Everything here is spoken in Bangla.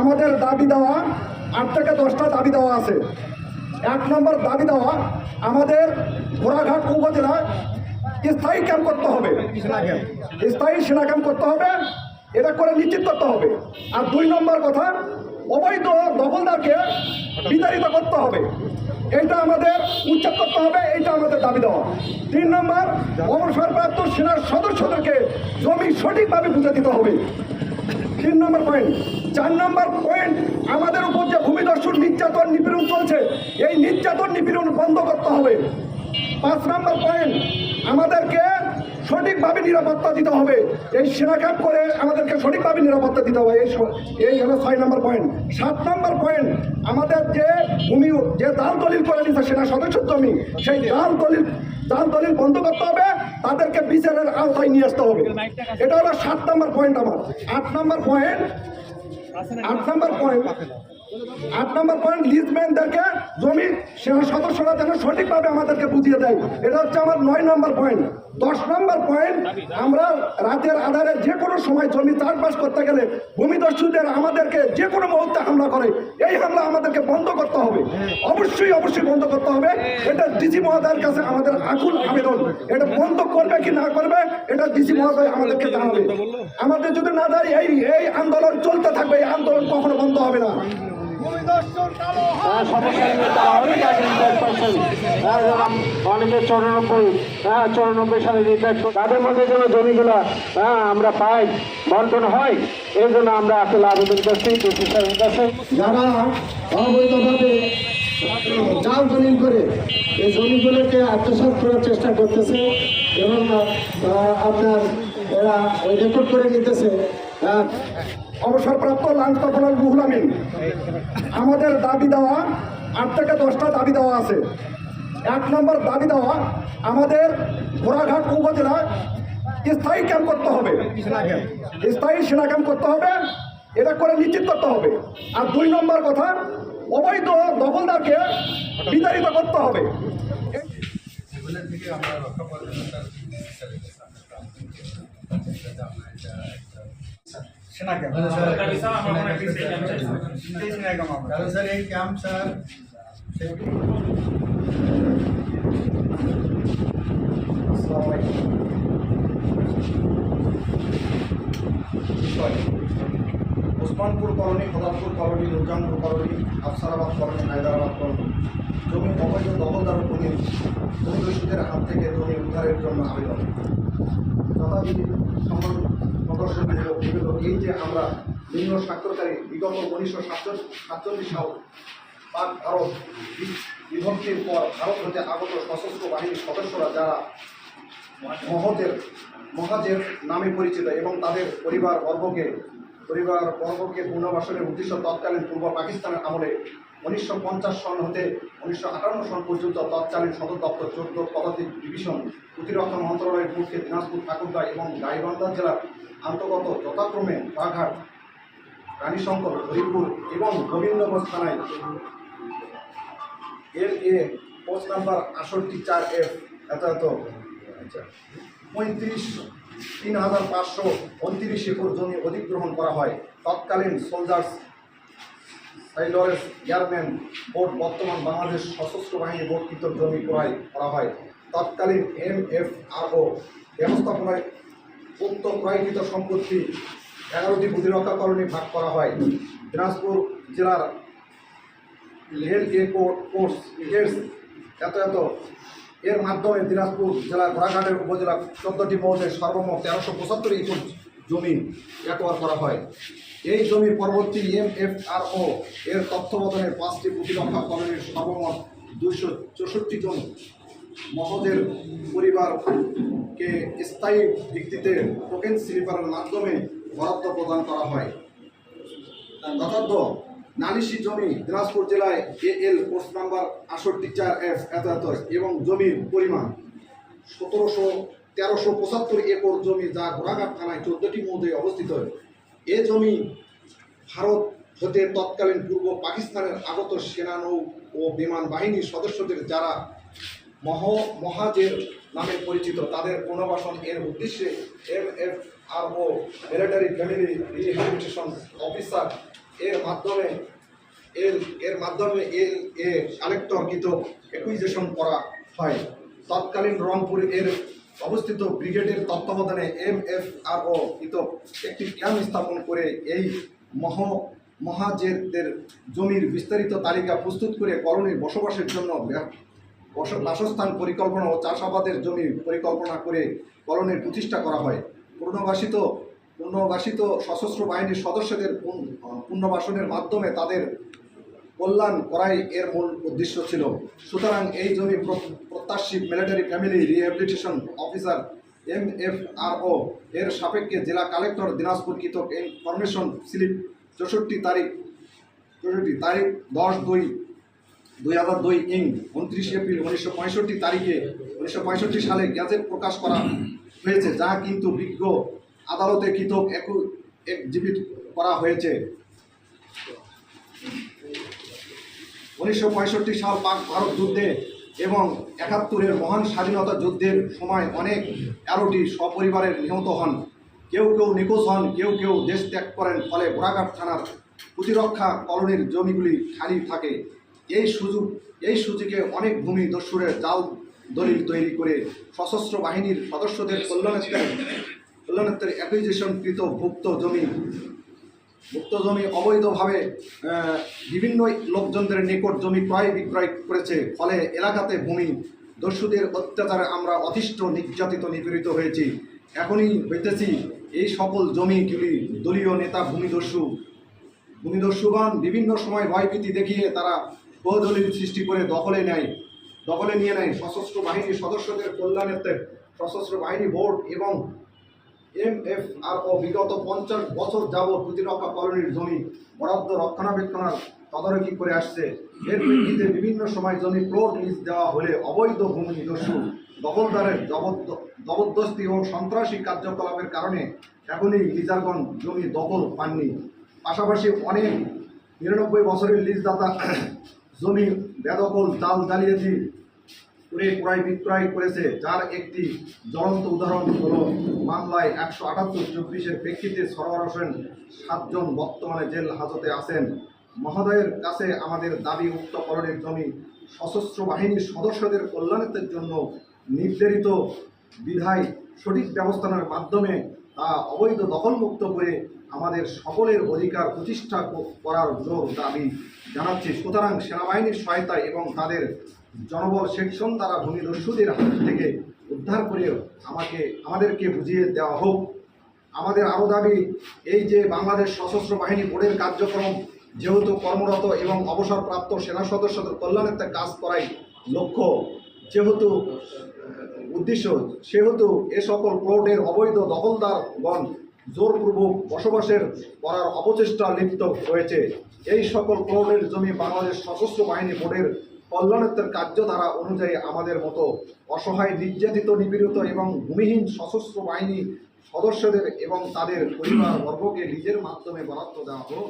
আমাদের দাবি দেওয়া, আট থেকে দশটা দাবি দেওয়া আছে। এক নম্বর দাবি দেওয়া, আমাদের ঘোড়াঘাট উপজেলায় স্থায়ী ক্যাম্প করতে হবে। স্থায়ী সেনা ক্যাম্প করতে হবে, এটা করে নিশ্চিত করতে হবে। আর দুই নম্বর কথা, অবৈধ দখলদারকে বিতাড়িত করতে হবে। এটা আমাদের উচ্ছেদ করতে হবে এটা আমাদের দাবি দেওয়া। তিন নম্বর, অবসরপ্রাপ্ত সেনার সদস্যদেরকে জমি সঠিকভাবে বুঝে দিতে হবে। তিন নম্বর পয়েন্ট চার নম্বর পয়েন্ট আমাদের উপর যে ভূমিদস্যুর নির্যাতন নিপীড়ন চলছে, এই নির্যাতন নিপীড়ন বন্ধ করতে হবে। পাঁচ নম্বর পয়েন্ট আমাদেরকে সঠিকভাবে নিরাপত্তা দিতে হবে। এই সেনা ক্যাম্প করে আমাদেরকে সঠিকভাবে নিরাপত্তা দিতে হবে। এই এই হলো ছয় নম্বর পয়েন্ট সাত নম্বর পয়েন্ট আমাদের যে ভূমি যে দাল দলিল করে নিচ্ছে সেটা সদস্য জমি সেই দাল দলিল দাল দলিল বন্ধ করতে হবে, তাদেরকে বিচারের আওতায় নিয়ে আসতে হবে। এটা হলো সাত নম্বর পয়েন্ট আমার। আট নম্বর পয়েন্ট আট নম্বর পয়েন্ট আট নম্বর পয়েন্ট লিজম্যানদেরকে জমি সেনা সদস্যরা যেন সঠিকভাবে আমাদেরকে বুঝিয়ে দেয়। এটা হচ্ছে আমার নয় নম্বর পয়েন্ট দশ নম্বর পয়েন্ট আমরা রাতের আধারে যে কোনো সময় জমি চাষবাস করতে গেলে ভূমিদস্যুদের আমাদেরকে যে কোনো মুহূর্তে হামলা করে, এই হামলা আমাদেরকে বন্ধ করতে হবে। অবশ্যই অবশ্যই বন্ধ করতে হবে। এটা ডিসি মহোদয়ের কাছে আমাদের আকুল আবেদন। এটা বন্ধ করবে কি না করবে, এটা ডিসি মহোদয় আমাদেরকে জানাবে। আমাদের যদি না দেয়, এই এই আন্দোলন চলতে থাকবে, এই আন্দোলন কখনো বন্ধ হবে না। সমস্যা নিয়ে তারা অনেক আগে রিটায়ার করছেন হ্যাঁ, যেমন অনেকে চৌরানব্বই হ্যাঁ চৌরানব্বই সালে রিটায়ার তাদের মধ্যে যেন জমিগুলা হ্যাঁ আমরা পাই বন্টন হয় এই জন্য আমরা আসলে আবেদন করছি ডিসি সাহেবের কাছে। যারা অবৈধভাবে জাল দলিল করে এই জমিগুলোকে আত্মসাৎ করার চেষ্টা করতেছে এবং আপনার এরা রেকর্ড করে নিতেছে আহ, অবসরপ্রাপ্ত লাঞ্চ কখনো রুহুল আমিন। আমাদের দাবি দেওয়া, আট থেকে দশটা দাবি দেওয়া আছে। এক নম্বর দাবি দেওয়া, আমাদের ঘোড়াঘাট উপজেলায় স্থায়ী ক্যাম্প করতে হবে। স্থায়ী সেনা ক্যাম্প করতে হবে, এটা করে নিশ্চিত করতে হবে। আর দুই নম্বর কথা, অবৈধ দখলদারকে বিতাড়িত করতে হবে। থেকে আমরা রক্ষা পাওয়ার জন্য তার চিকিৎসা লেগেছে সেনা ক্যাম্প সেনা ক্যাম্প আমরা কারণ স্যার এই camp sir Osmanpur colony Khodapur colony Nurjanpur colony Afsarabad colony Hyderabad colony. জমি অবৈধ দখলদার ভূমি ভূমিদস্যুদের হাত থেকে জমি উদ্ধারের জন্য আবেদন। সম্মান প্রদর্শন বিগত এই যে আমরা নিম্ন স্বাক্ষরকারী বিগত উনিশশো সাতচল্লিশ সাল পাক ভারত বিভক্তির পর ভারত হতে আগত সশস্ত্র বাহিনীর সদস্যরা যারা মহজের মহাজের নামে পরিচিত এবং তাদের পরিবার বর্গকে পরিবার বর্গকে পুনর্বাসনের উদ্দেশ্য তৎকালীন পূর্ব পাকিস্তানের আমলে উনিশশো পঞ্চাশ সন হতে উনিশশো আটান্ন সন পর্যন্ত তৎকালীন সদর দপ্তর চোদ্দ পদাতিক ডিভিশন, প্রতিরক্ষা মন্ত্রণালয়ের পক্ষে দিনাজপুর ঠাকুরগাঁ এবং গাইবান্ধা জেলার আন্তর্গত যথাক্রমে বাঘাট রানীশঙ্কর, হরিপুর এবং গোবিন্দগঞ্জ থানায় এল এ পোস্ট নাম্বার আটষট্টি চার এফ আচ্ছা পঁয়ত্রিশ তিন হাজার পাঁচশো উনত্রিশ একর জমি অধিগ্রহণ করা হয়। তৎকালীন সোলজার্স সাইলরেস এয়ারম্যান বোর্ড বর্তমান বাংলাদেশ সশস্ত্র বাহিনী বর্ধিত জমি ক্রয় করা হয়। তৎকালীন এম এফ আর ও ব্যবস্থাপনায় উক্ত ক্রয়কৃত সম্পত্তি এগারোটি প্রতিরক্ষা কলোনি ভাগ করা হয়। দিনাজপুর জেলার রেল এ কোর্স এর এত এত। এর মাধ্যমে দিনাজপুর জেলার ঘোড়াঘাটের উপজেলা চোদ্দটি মৌজে সর্বমোট তেরোশো পঁচাত্তর একর জমি একবার করা হয়। এই জমি পরবর্তী এম এফ আর ও এর তত্ত্বাবধানে পাঁচটি প্রতিরক্ষা কলোনির সর্বমোট দুশো চৌষট্টি জন মহোদের পরিবারকে স্থায়ী ভিত্তিতে টোকেন স্লিপারের মাধ্যমে বরাদ্দ প্রদান করা হয়। যথার্থ, নালিশি জমি দিনাজপুর জেলায় এ এল পোস্ট নাম্বার আটষট্টি চার এফ এত এত এবং জমির পরিমাণ সতেরোশো তেরোশো পঁচাত্তর একর জমি যা ঘোড়াঘাট থানায় চোদ্দটি মধ্যে অবস্থিত। এ জমি ভারত হতে তৎকালীন পূর্ব পাকিস্তানের আগত সেনা নৌ ও বিমান বাহিনীর সদস্যদের যারা মহ, মহাজের নামে পরিচিত। তাদের পুনর্বাসন এর উদ্দেশ্যে M F R O military family rehabilitation officer এর মাধ্যমে এর এর মাধ্যমে এল, এ কালেক্টরকৃত অ্যাকুইজিশন করা হয়। তৎকালীন রংপুর এর অবস্থিত ব্রিগেডের তত্ত্বাবধানে এম এফ আর ও কৃত একটি ক্যাম্প স্থাপন করে এই মহ মহাজেদের জমির বিস্তারিত তালিকা প্রস্তুত করে কলোনির বসবাসের জন্য বাসস্থান পরিকল্পনা ও চাষাবাদের জমি পরিকল্পনা করে কলোনির প্রতিষ্ঠা করা হয়। পুনর্বাসিত পুনর্বাসিত সশস্ত্র বাহিনীর সদস্যদের পুনর্বাসনের মাধ্যমে তাদের কল্যাণ করাই এর মূল উদ্দেশ্য ছিল। সুতরাং এই জমি প্র- প্রত্যাশী military family rehabilitation officer M F R O এর সাপেক্ষে জেলা কালেক্টর দিনাজপুর কৃত ইনফরমেশন স্লিপ চৌষট্টি তারিখ চৌষট্টি তারিখ দশ দুই দুই হাজার দুই ইং উনত্রিশ এপ্রিল উনিশশো পঁয়ষট্টি তারিখে উনিশশো পঁয়ষট্টি সালে গ্যাজেট প্রকাশ করা হয়েছে, যা কিন্তু বিজ্ঞ আদালতে কৃত এক্সিবিট করা হয়েছে। উনিশশো পঁয়ষট্টি সাল পাক ভারত যুদ্ধে এবং একাত্তরের মহান স্বাধীনতা যুদ্ধের সময় অনেক এগারোটি সপরিবারের নিহত হন। কেউ কেউ নিখোঁজ হন, কেউ কেউ দেশ ত্যাগ করেন, ফলে গোড়াঘাট থানার প্রতিরক্ষা কলোনির জমিগুলি খালি থাকে। এই সুযোগ, এই সুযোগে অনেক ভূমি দস্যুরের জাল দলিল তৈরি করে সশস্ত্র বাহিনীর সদস্যদের কল্যাণের কল্যাণের অ্যাকুইজিশনকৃত ভুক্ত জমি ভুক্ত জমি অবৈধভাবে বিভিন্ন লোকজনদের নিকট জমি ক্রয় বিক্রয় করেছে। ফলে এলাকাতে ভূমি দস্যুদের অত্যাচারে আমরা অতিষ্ঠ, নির্যাতিত, নিপীড়িত হয়েছি। এখনই হইতেছি এই সকল জমিগুলি দলীয় নেতা ভূমিদস্যু ভূমিদস্যুগণ বিভিন্ন সময় ভয়ভীতি দেখিয়ে তারা বহুদলীয় সৃষ্টি করে দখলে নেয়, দখলে নিয়ে নেয় সশস্ত্র বাহিনীর সদস্যদের কল্যাণার্থে সশস্ত্র বাহিনী বোর্ড এবং এম এফ আর ও বিগত পঞ্চাশ বছর যাবৎ প্রতিরক্ষা কলোনির জমি বরাদ্দ রক্ষণাবেক্ষণার তদারকি করে আসছে। এর প্রেক্ষিতে বিভিন্ন সময় জমি প্লট লিজ দেওয়া হলে অবৈধ ভূমি দস্যু দখলদারের জবরদ- জবরদস্তি ও সন্ত্রাসী কার্যকলাপের কারণে এখনই লিজারগণ জমি দখল পাননি। পাশাপাশি অনেক নিরানব্বই বছরের লিজদাতা জমি, বেদখল, জাল জালিয়াতি করে ক্রয় বিক্রয় করেছে, যার একটি জ্বলন্ত উদাহরণ হল মামলায় একশো আটাত্তর চব্বিশের প্রেক্ষিতে সরোয়ার হোসেন সাতজন বর্তমানে জেল হাজতে আছেন। মহোদয়ের কাছে আমাদের দাবি উক্ত করণের জমি সশস্ত্র বাহিনীর সদস্যদের কল্যাণের জন্য নির্ধারিত বিধায় সঠিক ব্যবস্থানের মাধ্যমে তা অবৈধ দখলমুক্ত করে আমাদের সকলের অধিকার প্রতিষ্ঠা করার জোর দাবি জানাচ্ছি। সুতরাং সেনাবাহিনীর সহায়তা এবং তাদের জনবল সেকশন দ্বারা ভূমিদস্যুদের হাত থেকে উদ্ধার করে আমাকে, আমাদেরকে বুঝিয়ে দেওয়া হোক। আমাদের আরও দাবি, এই যে বাংলাদেশ সশস্ত্র বাহিনী বোর্ডের কার্যক্রম যেহেতু কর্মরত এবং অবসরপ্রাপ্ত সেনা সদস্যদের কল্যাণের কাজ করাই লক্ষ্য, যেহেতু উদ্দেশ্য, সেহেতু এ সকল প্লটের অবৈধ দখলদারগণ জোরপূর্বক বসবাসের করার অপচেষ্টা লিপ্ত রয়েছে এই সকল প্রৌঢ়ের জমি বাংলাদেশ সশস্ত্র বাহিনী বোর্ডের কল্যাণোত্তর কার্যধারা অনুযায়ী আমাদের মতো অসহায়, নির্যাতিত, নিপীড়িত এবং ভূমিহীন সশস্ত্র বাহিনী সদস্যদের এবং তাদের পরিবার বর্গকে নিজের মাধ্যমে বরাদ্দ দেওয়া হোক।